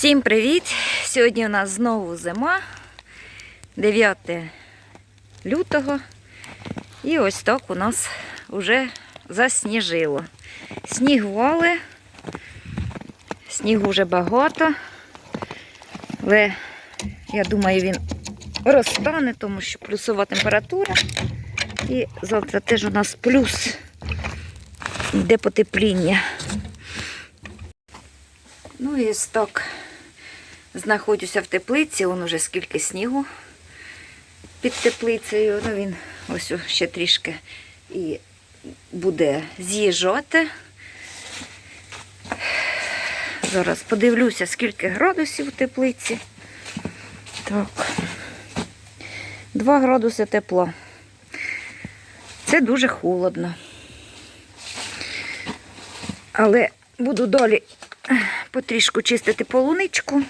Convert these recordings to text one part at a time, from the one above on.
Всім привіт! Сьогодні у нас знову зима, 9 лютого. І ось так у нас вже засніжило. Сніг вали, снігу вже багато, але я думаю, він розтане, тому що плюсова температура. І завтра теж у нас плюс йде потепління. Ну і сток. Знаходжуся в теплиці, он уже скільки снігу під теплицею. Ну він ось ще трішки і буде з'їжджати. Зараз подивлюся, скільки градусів в теплиці. Так. 2 градуси тепло. Це дуже холодно. Але буду далі потрішку чистити полуничку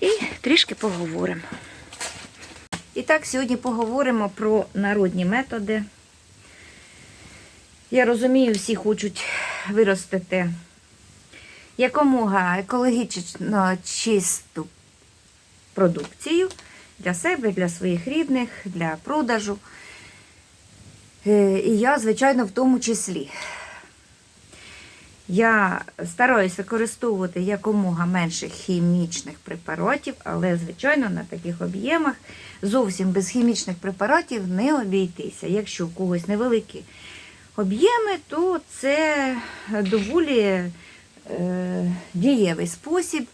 і трішки поговоримо. І так, сьогодні поговоримо про народні методи. Я розумію, всі хочуть виростити якомога екологічно чисту продукцію для себе, для своїх рідних, для продажу. Е, І я, звичайно, в тому числі. Я стараюся використовувати якомога менше хімічних препаратів, але, звичайно, на таких об'ємах зовсім без хімічних препаратів не обійтися. Якщо у когось невеликі об'єми, то це доволі е, дієвий спосіб,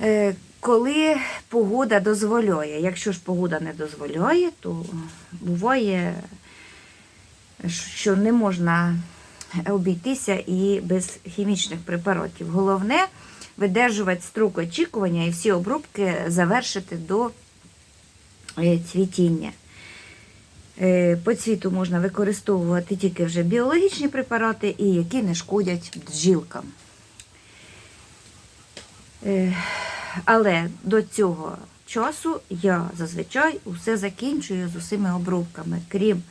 е, коли погода дозволяє. Якщо ж погода не дозволяє, то буває, що не можна обійтися і без хімічних препаратів. Головне видержувати строк очікування і всі обробки завершити до е, цвітіння. Е, По цвіту можна використовувати тільки вже біологічні препарати, і які не шкодять бджілкам. Е, Але до цього часу я зазвичай усе закінчую з усіма обробками, крім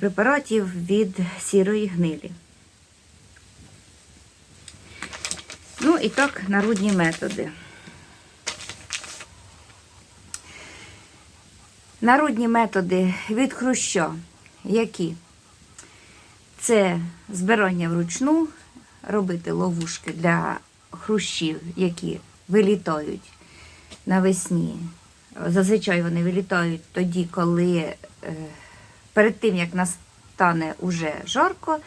препаратів від сірої гнилі. Ну і так, народні методи. Народні методи від хруща, які це збирання вручну, робити ловушки для хрущів, які вилітають навесні. Зазвичай вони вилітають тоді, коли е, перед тим, як настане уже жарко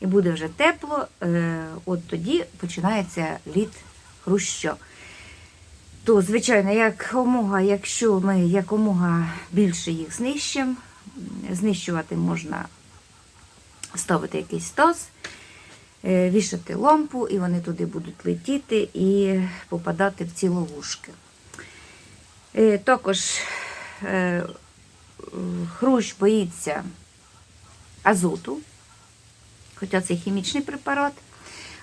і буде вже тепло, е, от тоді починається літ хруща. То, звичайно, якомога, якщо ми якомога більше їх знищимо, знищувати можна ставити якийсь таз, е, вішати лампу, і вони туди будуть летіти і попадати в ці ловушки. Е, Також хрущ боїться азоту, хоча це хімічний препарат,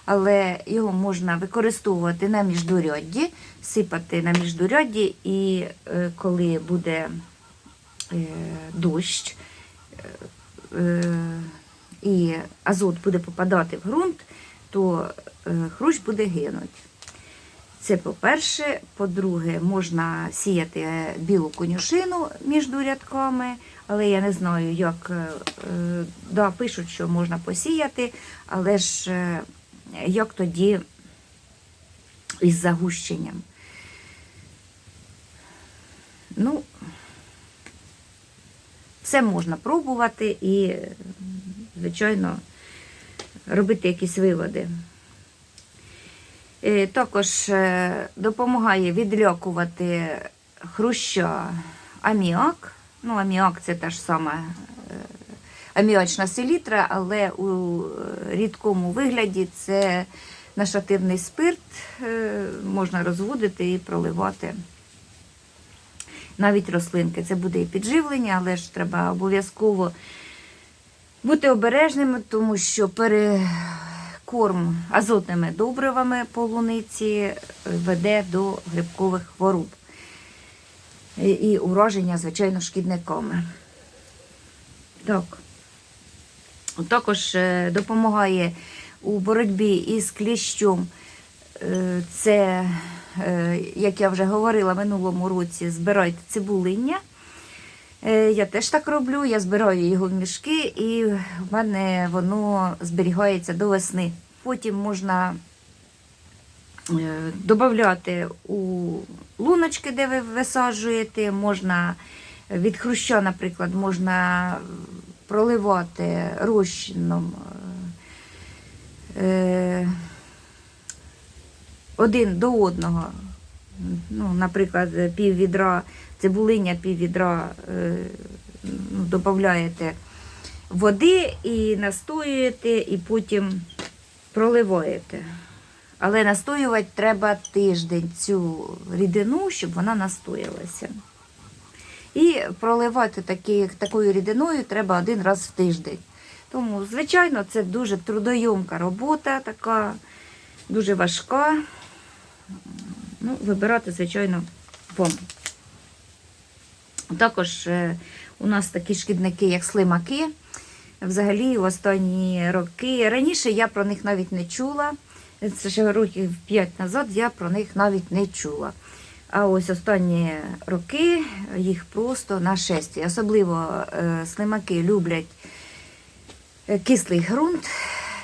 але його можна використовувати на міждурядді, сипати на міждурядді, і е, коли буде е, дощ, е, і азот буде попадати в ґрунт, то хрущ буде гинути. Це по-перше. По-друге, можна сіяти білу конюшину між рядками, але я не знаю, як е, да, пишуть, що можна посіяти, але ж е, як тоді із загущенням. Ну, все можна пробувати і, звичайно, робити якісь виводи. Також е, допомагає відлякувати хруща аміак. Ну, аміак це та ж сама е, аміачна селітра, але у рідкому вигляді це нашатирний спирт, е, можна розводити і проливати навіть рослинки. Це буде і підживлення, але ж треба обов'язково бути обережними, тому що перекорм азотними добривами полуниці веде до грибкових хвороб. І- ураження, звичайно, шкідниками. Так. Також е, допомагає у боротьбі із кліщом е, це, е, як я вже говорила минулому році, збирайте цибулиння. Е, Я теж так роблю, я збираю його в мішки, і в мене воно зберігається до весни. Потім можна е, додати у луночки, де ви висаджуєте, можна від хруща, наприклад, можна проливати розчином. е, Один до одного, ну, наприклад, пів відра цибулиня, пів відра е, ну, додаєте води і настоюєте, і потім проливаєте. Але настоювати треба тиждень цю рідину, щоб вона настоялася. І проливати такі, такою рідиною треба один раз в тиждень. Тому, звичайно, це дуже трудойомка робота, така дуже важка. Ну, вибирати, звичайно, вам. Також е, у нас такі шкідники, як слимаки. Взагалі, в останні роки. Раніше я про них навіть не чула. Це ще років 5 назад я про них навіть не чула. А ось останні роки їх просто нашестя. Особливо е, слимаки люблять е, кислий ґрунт,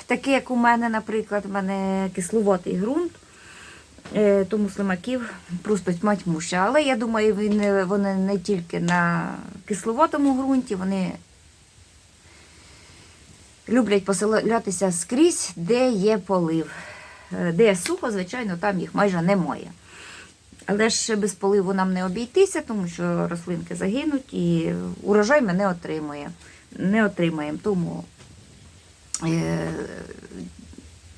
такий, як у мене, наприклад, у мене кисловатий ґрунт. Е, Тому слимаків просто тьма тьмуща. Але я думаю, вони не тільки на кисловатому ґрунті, вони люблять поселятися скрізь, де є полив. Е, Де сухо, звичайно, там їх майже немає. Але ж без поливу нам не обійтися, тому що рослинки загинуть і урожай ми не отримує. Не отримаємо. Тому е,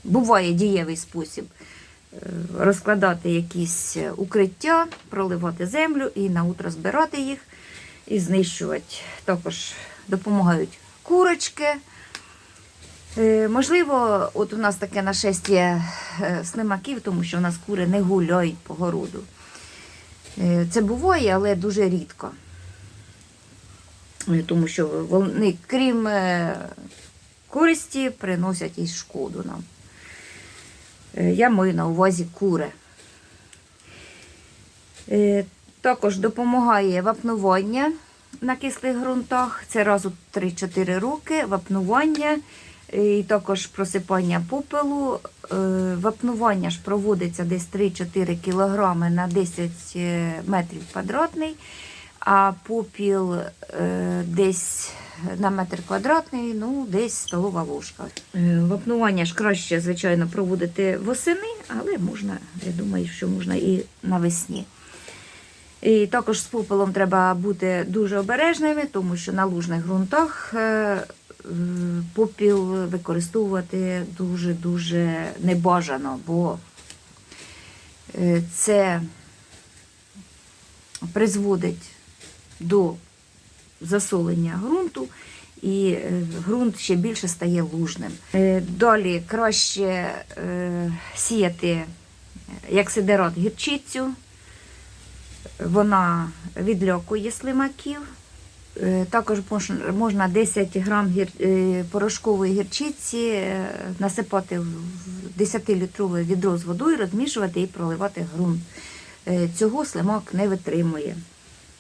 буває дієвий спосіб розкладати якісь укриття, проливати землю і на утро збирати їх і знищувати. Також допомагають курочки. Е, Можливо, от у нас таке нашестя е, слимаків, тому що у нас кури не гуляють по городу. Е, Це буває, але дуже рідко. Е, Тому що вони, крім е, користі, приносять і шкоду нам. Е, Я маю на увазі кури. Е, Також допомагає вапнування на кислих ґрунтах. Це раз у 3-4 роки вапнування. І також просипання попелу. Е, Вапнування ж проводиться десь 3-4 кг на 10 е, метрів квадратний, а попіл е, десь на метр квадратний, ну, десь столова ложка. Е, Вапнування ж краще, звичайно, проводити восени, але можна, я думаю, що можна і навесні. І також з попелом треба бути дуже обережними, тому що на лужних ґрунтах е, попіл використовувати дуже-дуже небажано, бо це призводить до засолення ґрунту, і е, ґрунт ще більше стає лужним. Е, Далі краще е, сіяти як сидерат гірчицю. Вона відлякує слимаків. Також можна 10 грам порошкової гірчиці насипати в 10-літрове відро з водою, розмішувати і проливати ґрунт. Цього слимак не витримує.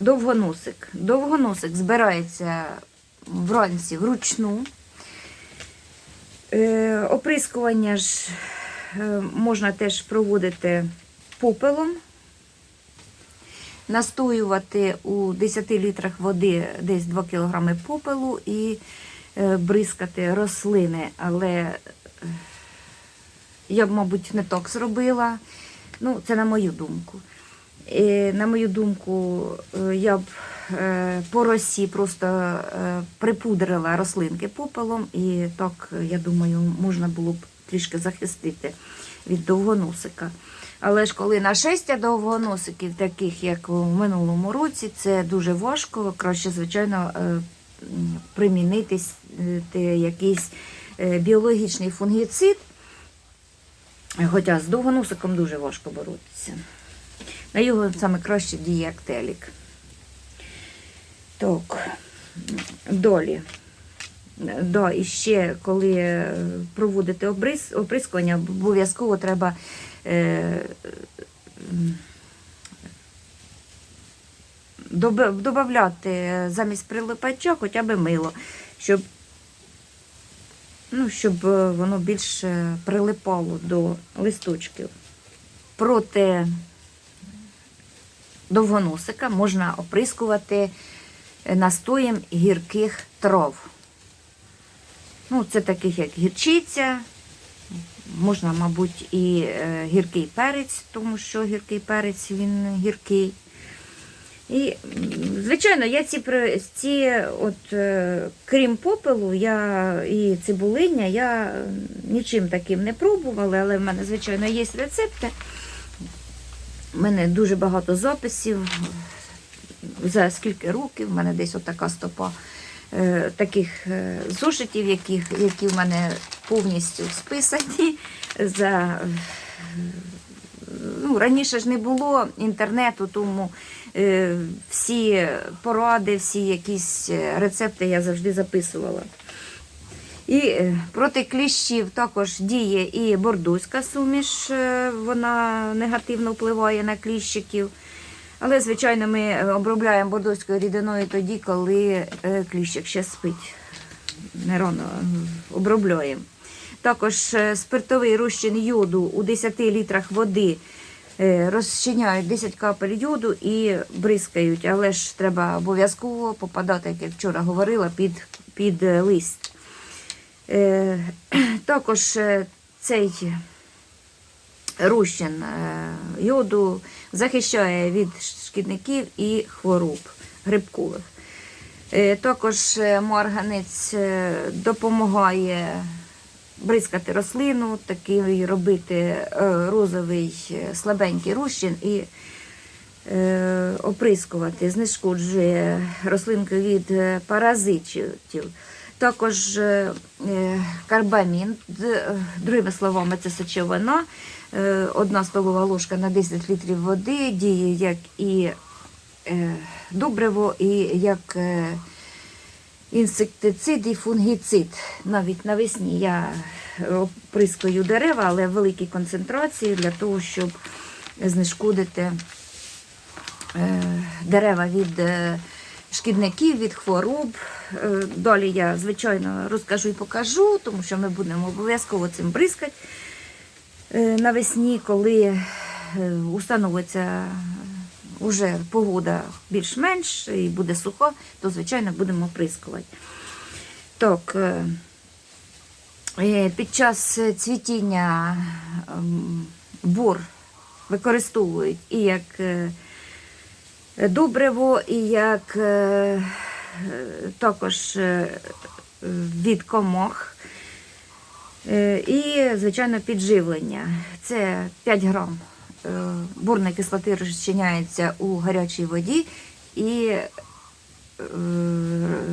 Довгоносик. Довгоносик збирається вранці вручну. Е, Оприскування ж е, можна теж проводити попелом настоювати у 10 літрах води десь 2 кг попелу і е, бризкати рослини. Але я б, мабуть, не так зробила. Ну, це на мою думку. На мою думку, е, я б е, по росі просто е, припудрила рослинки попелом, і так, я думаю, можна було б трішки захистити від довгоносика. Але ж коли нашестя довгоносиків, таких як у минулому році, це дуже важко. Краще, звичайно, примінити якийсь біологічний фунгіцид. Хоча з довгоносиком дуже важко боротися. На його саме краще діє. Так, долі. Да, і ще коли е, проводити обрис, оприскування, обов'язково треба е, м, додавати замість прилипача хоча б мило, щоб, ну, щоб е, воно більше прилипало до листочків. Проти довгоносика можна оприскувати настоєм гірких трав. Ну, це таких як гірчиця, можна, мабуть, і е, гіркий перець, тому що гіркий перець він гіркий. І, звичайно, я ці, ці от, е, крім попелу, я і цибулиння, я е, нічим таким не пробувала, але в мене, звичайно, є рецепти. У мене дуже багато записів. За скільки років, в мене десь отака стопа е, таких е, зошитів, яких, які в мене повністю списані. За, ну, раніше ж не було інтернету, тому е, всі поради, всі якісь рецепти я завжди записувала. І е, проти кліщів також діє і бордуська суміш, е, вона негативно впливає на кліщиків. Але, звичайно, ми е, обробляємо бордуською рідиною тоді, коли кліщик ще спить. Не рано обробляємо. Також спиртовий розчин йоду у 10 літрах води розчиняють 10 капель йоду і бризкають, але ж треба обов'язково попадати, як я вчора говорила, під, під лист. Е, Також е, цей розчин е, йоду захищає від шкідників і хвороб грибкових. Також марганець е, допомагає бризкати рослину, такий робити розовий слабенький розчин і оприскувати, знешкоджує рослинку від паразитів. Також е, е, карбамін, е, другими словами, це сечовина. Одна столова ложка на 10 літрів води діє як і добриво, і як інсектицид і фунгіцид. Навіть навесні я оприскую дерева, але в великій концентрації для того, щоб знешкодити дерева від шкідників, від хвороб. Е, Далі я, звичайно, розкажу і покажу, тому що ми будемо обов'язково цим бризкати е, навесні, коли е, установиться вже погода більш-менш і буде сухо, то, звичайно, будемо прискувати. Так, під час цвітіння ем, бор використовують і як добриво, і як е, також е, від комах. Е, І, звичайно, підживлення. Це 5 грам бурної кислоти розчиняється у гарячій воді і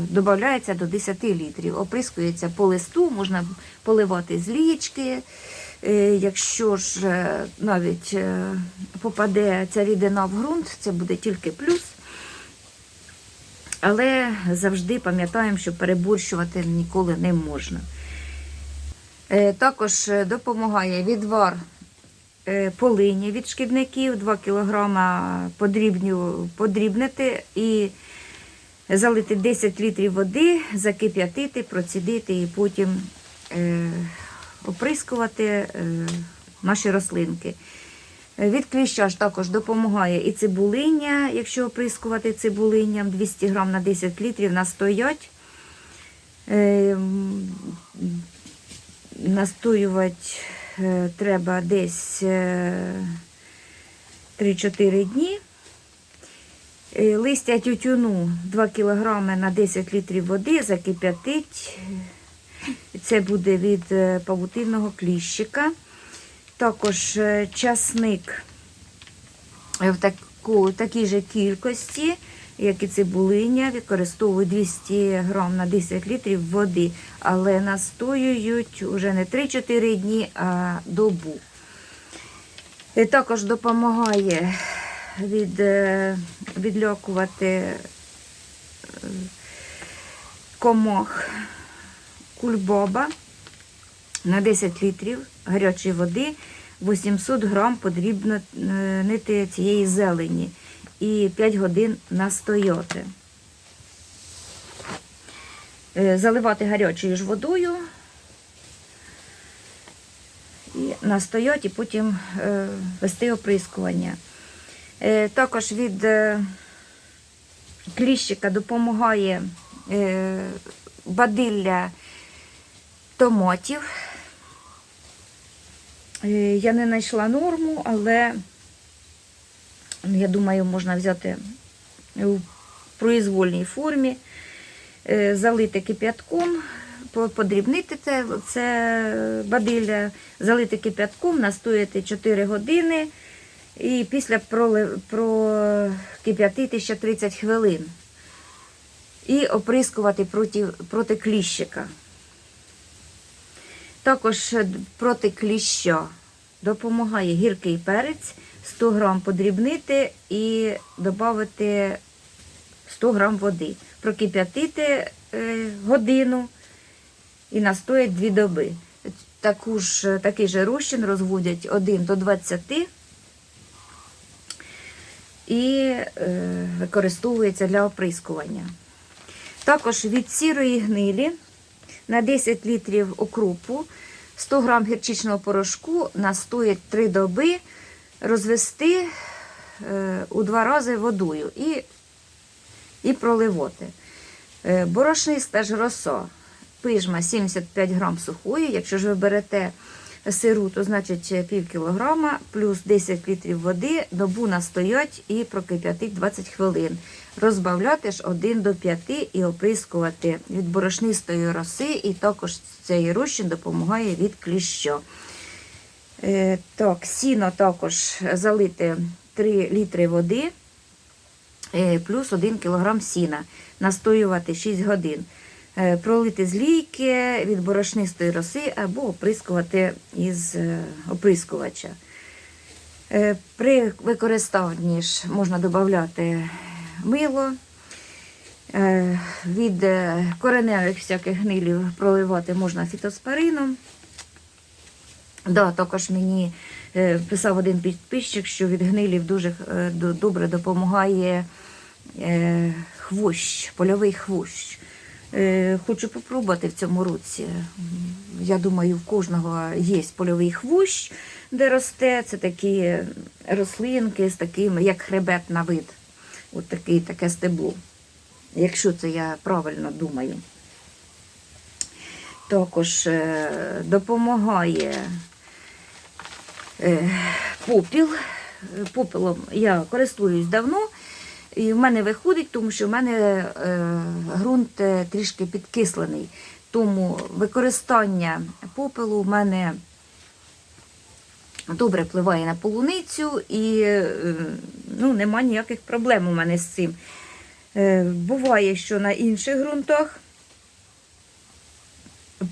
додається до 10 літрів. Оприскується по листу, можна поливати з лічки. Е, Якщо ж е, навіть е, попаде ця рідина в ґрунт, це буде тільки плюс. Але завжди пам'ятаємо, що переборщувати ніколи не можна. Також допомагає відвар полині від шкідників, 2 кг подрібнити і залити 10 літрів води, закип'ятити, процідити і потім оприскувати е, наші рослинки. Е, Від кліща ж також допомагає і цибулиння, якщо оприскувати цибулинням 200 грам на 10 літрів настоять. Е, Настоювати треба десь е, 3-4 дні. Листя тютюну 2 кг на 10 літрів води закип'ятить. Це буде від е, павутинного кліщика. Також е, часник в таку, такій же кількості, як і цибулиня, використовую 200 грам на 10 літрів води, але настоюють вже не 3-4 дні, а добу. І також допомагає від, е, відлякувати е, комах кульбаба на 10 літрів гарячої води 800 грам потрібно нити цієї зелені і 5 годин настояти. Е, Заливати гарячою ж водою і настояти, і потім е, вести оприскування. Е, Також від кліщика допомагає бадилля томатів. Е, Я не знайшла норму, але ну, я думаю, можна взяти у произвольній формі, е, залити кип'ятком, подрібнити це, це бадилля, залити кип'ятком, настояти 4 години і після прокип'ятити ще 30 хвилин. І оприскувати проти, проти кліщика. Також е, проти кліща допомагає гіркий перець, 100 грам подрібнити і додати 100 грам води. Прокип'ятити е, годину і настоять 2 доби. Таку ж, такий же розчин розводять 1 до 20 і е, використовується для оприскування. Також від сірої гнилі на 10 літрів окропу 100 грам гірчичного порошку настоять 3 доби, розвести е, у два рази водою і, і проливати. Е, борошниста ж роса, пижма 75 грам сухої. Якщо ж ви берете сиру, то значить е, пів кілограма, плюс 10 літрів води, добу настоять і прокип'ятить 20 хвилин. Розбавляти ж 1 до 5 і оприскувати від борошнистої роси, і також цей розчин допомагає від кліща. Е, так, сіно також залити 3 літри води, е, плюс 1 кг сіна, настоювати 6 годин. Е, Пролити з лійки від борошнистої роси або оприскувати із оприскувача. При використанні ж можна додати мило. Е, Від е, кореневих всяких гнилів проливати можна фітоспорином. Да, також мені е, писав один підписчик, що від гнилів дуже добре допомагає хвощ, польовий хвощ. Хочу попробувати в цьому році. Я думаю, в кожного є польовий хвощ, де росте. Це такі рослинки з такими, як хребет на вид. От такий, таке стебло. Якщо це я правильно думаю. Також е, допомагає е, попіл. Попелом я користуюсь давно, і в мене виходить, тому що в мене е, ґрунт трішки підкислений. Тому використання попелу в мене добре впливає на полуницю і ну, нема ніяких проблем у мене з цим. Е, Буває, що на інших ґрунтах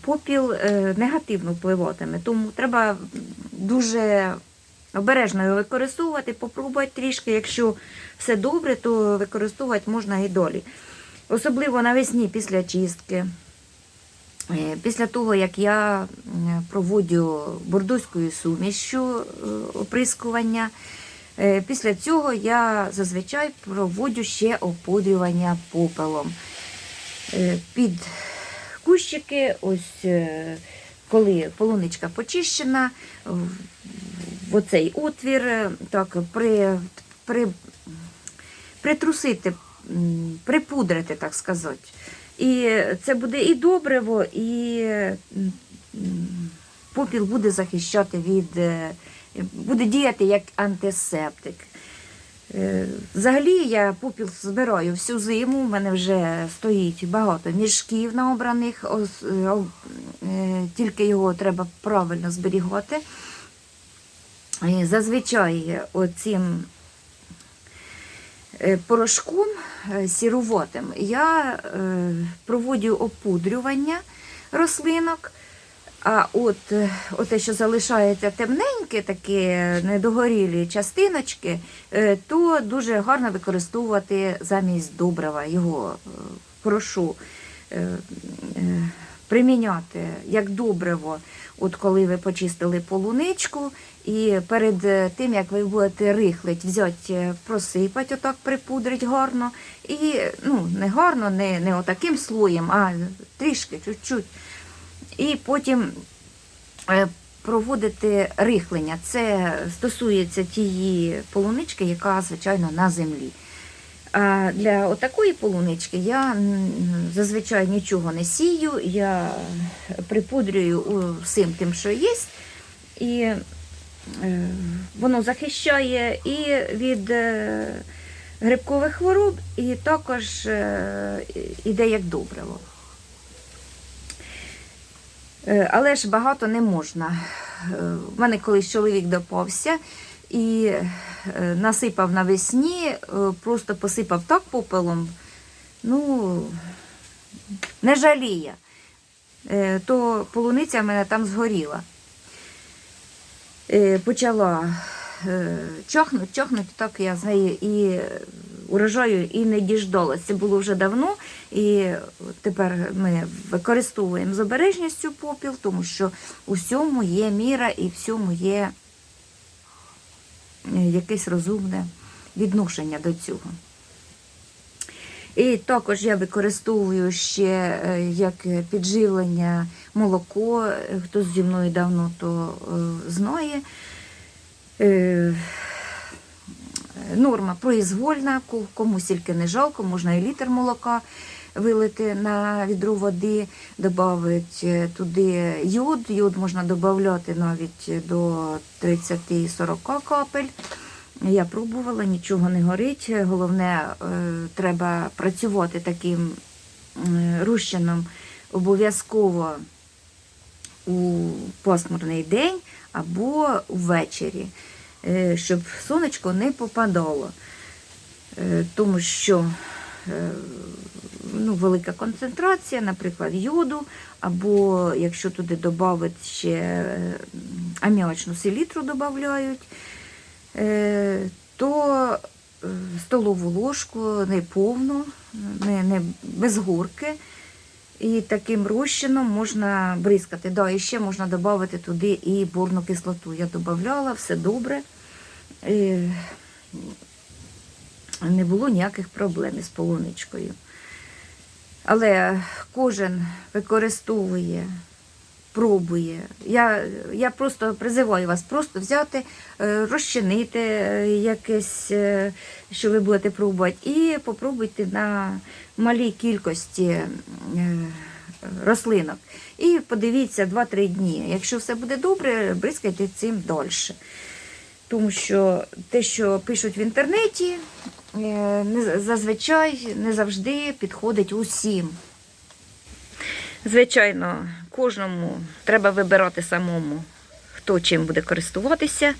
попіл е, негативно впливатиме, тому треба дуже обережно його використовувати, попробувати трішки. Якщо все добре, то використовувати можна і долі. Особливо навесні після чистки. Е, Після того, як я м, проводжу бордоською сумішю оприскування, після цього я зазвичай проводжу ще опудрювання попелом. Е, Під кущики, ось е, коли полуничка почищена, в оцей отвір, е, так, при, при, притрусити, припудрити, так сказати. І це буде і добриво, і попіл буде захищати від, е, буде діяти як антисептик. Е, Взагалі я попіл збираю всю зиму. У мене вже стоїть багато мішків наобраних, е, е, тільки його треба правильно зберігати. І Зазвичай оцим е, порошком е, сіруватим я е, проводжу опудрювання рослинок. А от е, те, що залишається темненьке, такі недогорілі частиночки, е, то дуже гарно використовувати замість добрива. Його е, прошу приміняти як добриво, от коли ви почистили полуничку, і перед тим, як ви будете рихлить, взяти, просипати, отак припудрить гарно. І ну, не гарно, не, не отаким слоєм, а трішки, чуть-чуть. І потім е, проводити рихлення. Це стосується тієї полунички, яка, звичайно, на землі. А для отакої полунички я зазвичай нічого не сію, я припудрюю всім тим, що є, і е, воно захищає і від е, грибкових хвороб, і також іде як добриво. Е, Але ж багато не можна. Е, В мене колись чоловік допався і е, насипав навесні, е, просто посипав так попелом, ну, не жаліє. Е, То полуниця в мене там згоріла. Е, Почала е, чахнути, чахнути, так я з неї і е, урожаю і не діждалась. Це було вже давно, і тепер ми використовуємо з обережністю попіл, тому що у всьому є міра і всьому є е, якесь розумне відношення до цього. І також я використовую ще е, як підживлення молоко. Е, Хто зі мною давно, то знає. Е, Норма произвольна, комусь тільки не жалко, можна і літр молока вилити на відру води, додати туди йод. Йод можна додати навіть до 30-40 капель. Я пробувала, нічого не горить. Головне, е, треба працювати таким е, розчином обов'язково у пасмурний день або ввечері, е, щоб сонечко не попадало. Е, Тому що е, ну, велика концентрація, наприклад, йоду, або якщо туди додати ще е, аміачну селітру додають, е, то е, столову ложку не повну, не, не без горки. І таким розчином можна бризкати. Да, і ще можна додати туди і борну кислоту. Я додавала, все добре. І Не було ніяких проблем із полуничкою. Але кожен використовує, пробує. Я, я просто призиваю вас просто взяти, е, розчинити е, якесь, е, що ви будете пробувати, і попробуйте на малій кількості рослинок. І подивіться 2-3 дні. Якщо все буде добре, бризкайте цим далі. Тому що те, що пишуть в інтернеті, не- зазвичай не завжди підходить усім. Звичайно, кожному треба вибирати самому, хто чим буде користуватися.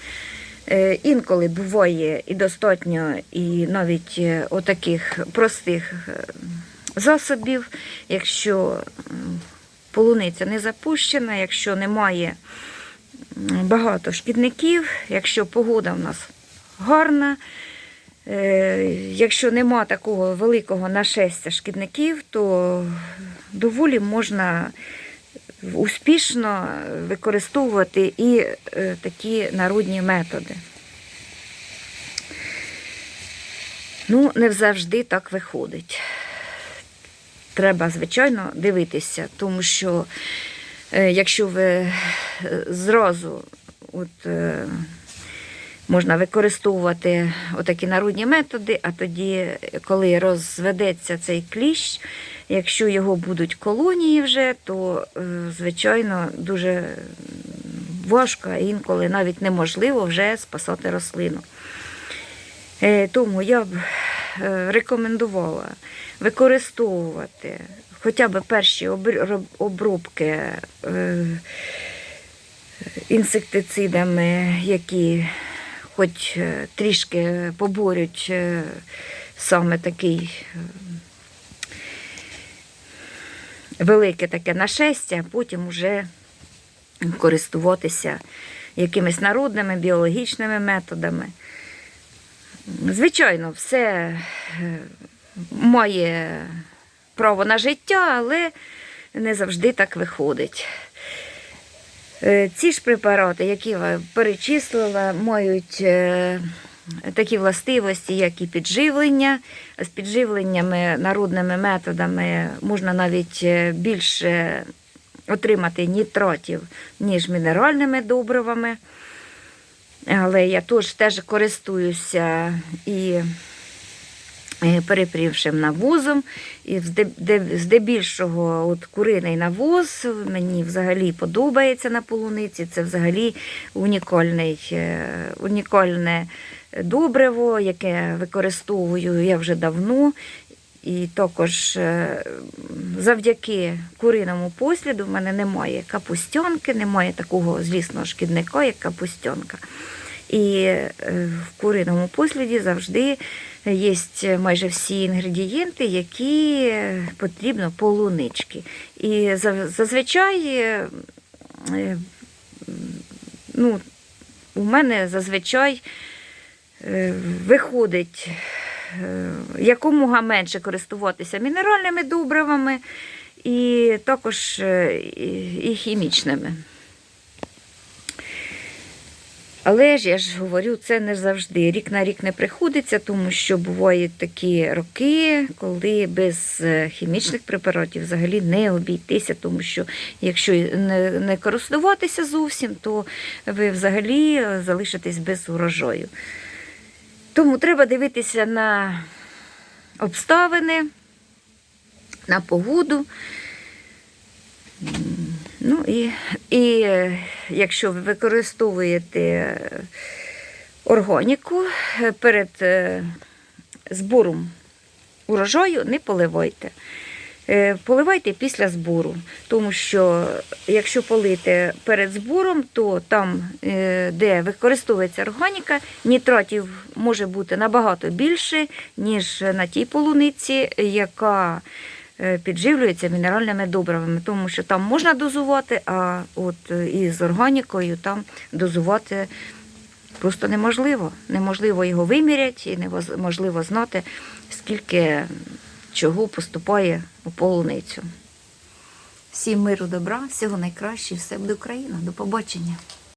Е, Інколи буває і достатньо, і навіть е, отаких простих е, засобів, якщо полуниця не запущена, якщо немає багато шкідників, якщо погода в нас гарна, якщо нема такого великого нашестя шкідників, то доволі можна успішно використовувати і е, такі народні методи. Ну, не завжди так виходить. Треба, звичайно, дивитися, тому що е, якщо ви зразу от, е, можна використовувати отакі народні методи, а тоді, коли розведеться цей кліщ, якщо його будуть колонії вже, то, е, звичайно, дуже важко, інколи навіть неможливо вже спасати рослину. Е, Тому я б е, рекомендувала використовувати хоча б перші обробки інсектицидами, які хоч е, трішки поборють е, саме такий е, велике таке нашестя, а потім вже користуватися якимись народними біологічними методами. Звичайно, все має право на життя, але не завжди так виходить. Е, Ці ж препарати, які я перечислила, мають е, такі властивості, як і підживлення. З підживленнями народними методами можна навіть е, більше отримати нітратів, ніж мінеральними добривами. Але я теж теж користуюся і перепрівшим навозом. І здебільшого от куриний навоз мені взагалі подобається на полуниці. Це взагалі унікальний, е, унікальне добриво, яке використовую я вже давно. І також е, завдяки куриному посліду в мене немає капустянки, немає такого злісного шкідника, як капустянка. І е, в куриному посліді завжди є майже всі інгредієнти, які потрібно полунички. І зазвичай е, е, ну, у мене зазвичай е, виходить е, якомога менше користуватися мінеральними добривами і також е, і хімічними. Але ж я ж говорю, це не завжди. Рік на рік не приходиться, тому що бувають такі роки, коли без е, хімічних препаратів взагалі не обійтися, тому що якщо не, користуватися зовсім, то ви взагалі е, залишитесь без урожаю. Тому треба дивитися на обставини, на погоду. Ну і, і е, якщо ви використовуєте е, органіку е, перед збором урожаю, не поливайте. Поливайте після збору, тому що якщо полити перед збором, то там, де використовується органіка, нітратів може бути набагато більше, ніж на тій полуниці, яка підживлюється мінеральними добривами, тому що там можна дозувати, а от е, із органікою там дозувати просто неможливо. Неможливо його виміряти і неможливо знати, скільки чого поступає у полуницю. Всім миру, добра, всього найкраще, все буде Україна. До побачення.